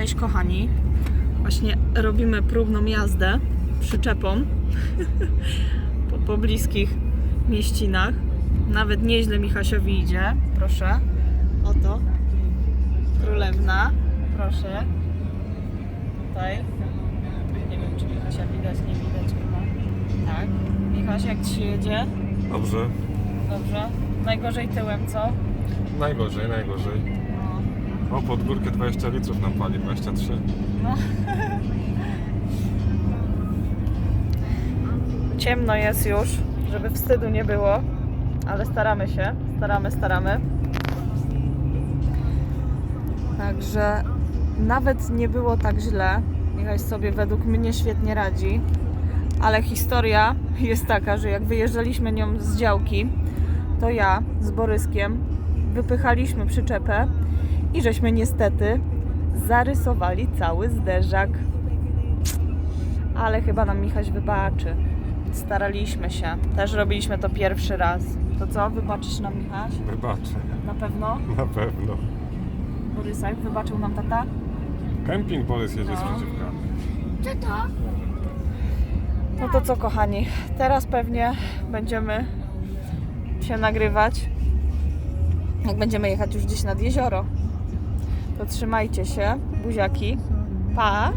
Cześć kochani. Właśnie robimy próbną jazdę przyczepą po pobliskich mieścinach. Nawet nieźle Michasiowi idzie. Proszę. Oto. Królewna. Proszę. Tutaj. Nie wiem, czy Michasia widać, nie widać chyba. Tak. Michaś, jak Ci się jedzie? Dobrze. Dobrze. Najgorzej tyłem, co? Najgorzej, najgorzej. O, pod górkę 20 litrów nam pali, 23. No. Ciemno jest już, żeby wstydu nie było, ale staramy się, staramy, staramy. Także nawet nie było tak źle. Michał sobie według mnie świetnie radzi, ale historia jest taka, że jak wyjeżdżaliśmy nią z działki, to ja z Boryskiem wypychaliśmy przyczepę i żeśmy niestety zarysowali cały zderzak. Ale chyba nam Michaś wybaczy. Staraliśmy się. Też robiliśmy to pierwszy raz. To co? Wybaczysz nam Michaś? Wybaczę. Na pewno? Na pewno. Borysek wybaczył nam tata? Kemping Borys jedzie z No. przeciwka. Co to? No to co kochani, teraz pewnie będziemy się nagrywać, jak będziemy jechać już gdzieś nad jezioro. To trzymajcie się, buziaki, pa!